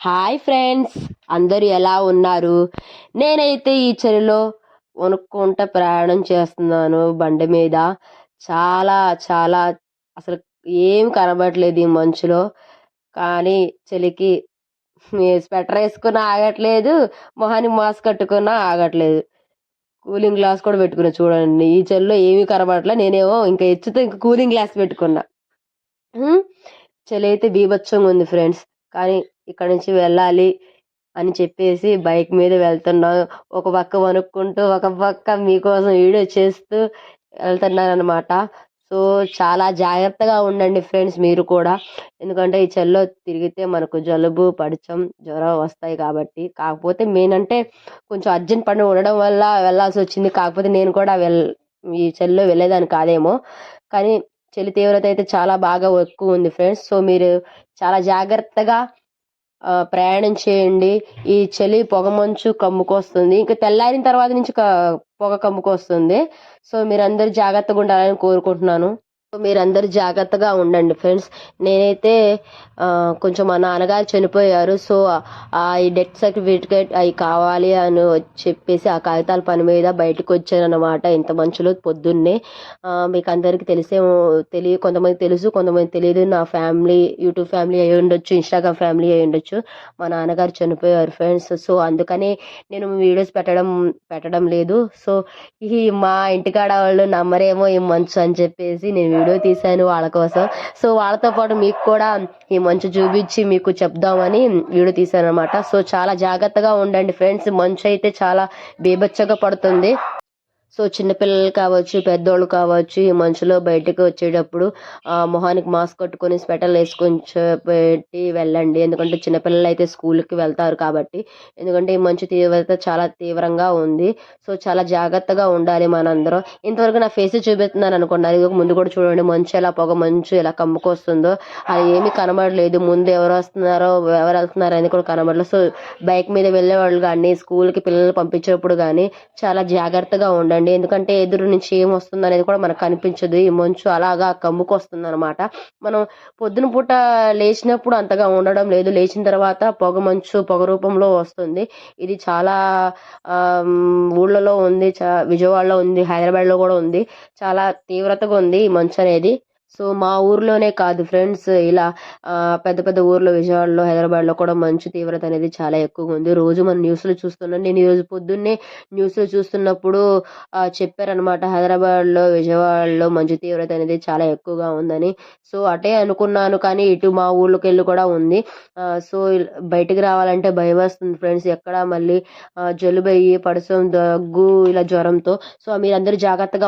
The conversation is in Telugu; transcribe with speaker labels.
Speaker 1: హాయ్ ఫ్రెండ్స్ అందరూ ఎలా ఉన్నారు? నేనైతే ఈ చలిలో వణుక్కుంటా ప్రయాణం చేస్తున్నాను బండి మీద. చాలా చాలా అసలు ఏం కనబడట్లేదు ఈ మంచులో కానీ చలికి స్వెటర్ వేసుకున్నా ఆగట్లేదు మొహాన్ని మాస్క్ కట్టుకున్నా ఆగట్లేదు. కూలింగ్ గ్లాస్ కూడా పెట్టుకున్నా చూడండి. ఈ చెల్లో ఏమీ కనబడట్లే. నేనేమో ఇంకా ఎచ్చుతో ఇంకా కూలింగ్ గ్లాస్ పెట్టుకున్నా. చలి అయితే బీభత్సంగా ఉంది ఫ్రెండ్స్. కానీ ఇక్కడ నుంచి వెళ్ళాలి అని చెప్పేసి బైక్ మీద వెళ్తున్నాను. ఒక పక్క వణుక్కుంటూ ఒక పక్క మీకోసం వీడియో చేస్తూ వెళ్తున్నారనమాట సో చాలా జాగ్రత్తగా ఉండండి ఫ్రెండ్స్ మీరు కూడా. ఎందుకంటే ఈ చలిలో తిరిగితే మనకు జలుబు పడిచం జ్వరం వస్తాయి కాబట్టి. కాకపోతే మెయిన్ అంటే కొంచెం అర్జెంట్ పని ఉండడం వల్ల వెళ్ళాల్సి వచ్చింది. కాకపోతే నేను కూడా వెల్ ఈ చలిలో వెళ్ళేదాన్ని కాదేమో. కానీ చలి తీవ్రత అయితే చాలా బాగా ఎక్కువ ఉంది ఫ్రెండ్స్. సో మీరు చాలా జాగ్రత్తగా ప్రయాణం చేయండి. ఈ చలి పొగ మంచు కమ్ముకొస్తుంది. ఇంకా తెల్లారిన తర్వాత నుంచి పొగ కమ్ముకొస్తుంది. సో మీరందరూ జాగ్రత్తగా ఉండాలని కోరుకుంటున్నాను. మీరందరూ జాగ్రత్తగా ఉండండి ఫ్రెండ్స్. నేనైతే కొంచెం మా నాన్నగారు చనిపోయారు. సో ఆ డెత్ సర్టిఫికేట్ అవి కావాలి అని చెప్పేసి ఆ కాగితాల పని మీద బయటకు వచ్చాను ఇంత మంచులో పొద్దున్నే. మీకు అందరికీ తెలిసే తెలియ కొంతమంది తెలుసు కొంతమంది తెలియదు నా ఫ్యామిలీ యూట్యూబ్ ఫ్యామిలీ అయి ఉండొచ్చు ఇన్స్టాగ్రామ్ ఫ్యామిలీ అయి ఉండొచ్చు. మా నాన్నగారు చనిపోయారు ఫ్రెండ్స్. సో అందుకని నేను వీడియోస్ పెట్టడం పెట్టడం లేదు. సో ఈ మా ఇంటికాడ వాళ్ళు నమ్మరేమో ఈ మంచు అని చెప్పేసి నేను వీడియో తీశాను వాళ్ళ కోసం. సో వాళ్ళతో పాటు మీకు కూడా ఈ మంచు చూపించి మీకు చెప్దామని వీడియో తీశాను అనమాట సో చాలా జాగ్రత్తగా ఉండండి ఫ్రెండ్స్. మంచు అయితే చాలా బీభత్సగా పడుతుంది. సో చిన్నపిల్లలు కావచ్చు పెద్దోళ్ళు కావచ్చు ఈ మంచులో బయటకు వచ్చేటప్పుడు ఆ, మొహానికి మాస్క్ కట్టుకొని స్వెటర్లు వేసుకొని పెట్టి వెళ్ళండి. ఎందుకంటే చిన్నపిల్లలు అయితే స్కూల్కి వెళ్తారు కాబట్టి. ఎందుకంటే ఈ మంచు తీవ్రత చాలా తీవ్రంగా ఉంది. సో చాలా జాగ్రత్తగా ఉండాలి మనందరం. ఇంతవరకు నా ఫేస్ చూపిస్తున్నాను అనుకున్నారు ఇది ముందు కూడా చూడండి. మంచు ఎలా పొగ మంచు ఎలా కమ్ముకొస్తుందో. అది ఏమీ కనబడలేదు. ముందు ఎవరు వస్తున్నారో ఎవరు వెళ్తున్నారో అని కూడా కనబడలేదు. సో బైక్ మీద వెళ్ళే వాళ్ళు కానీ స్కూల్కి పిల్లలు పంపించేటప్పుడు కానీ చాలా జాగ్రత్తగా ఉండండి. ఎందుకంటే ఎదురు నుంచి ఏం వస్తుంది అనేది కూడా మనకు కనిపించదు. ఈ మంచు అలాగా కమ్ముకొస్తుంది అనమాట మనం పొద్దున పూట లేచినప్పుడు అంతగా ఉండడం లేదు. లేచిన తర్వాత పొగ మంచు పొగ రూపంలో వస్తుంది. ఇది చాలా ఊళ్ళలో ఉంది. విజయవాడలో ఉంది. హైదరాబాద్లో కూడా ఉంది. చాలా తీవ్రతగా ఉంది ఈ మంచు అనేది. సో మా ఊర్లోనే కాదు ఫ్రెండ్స్ ఇలా పెద్ద పెద్ద ఊర్లో విజయవాడలో హైదరాబాద్లో కూడా మంచు తీవ్రత అనేది చాలా ఎక్కువగా ఉంది. రోజు మనం న్యూస్లో చూస్తున్నాం. నేను ఈరోజు రోజు పొద్దున్నే న్యూస్లో చూస్తున్నప్పుడు చెప్పారనమాట హైదరాబాద్లో విజయవాడలో మంచు తీవ్రత అనేది చాలా ఎక్కువగా ఉందని. సో అటే అనుకున్నాను కానీ ఇటు మా ఊళ్ళోకి వెళ్ళి కూడా ఉంది. సో బయటకు బయటికి రావాలంటే భయం వస్తుంది ఫ్రెండ్స్. ఎక్కడ మళ్ళీ జలుబయ్యి జలుబు అయ్యి పడసం దగ్గు ఇలా జ్వరంతో. సో మీరందరూ జాగ్రత్తగా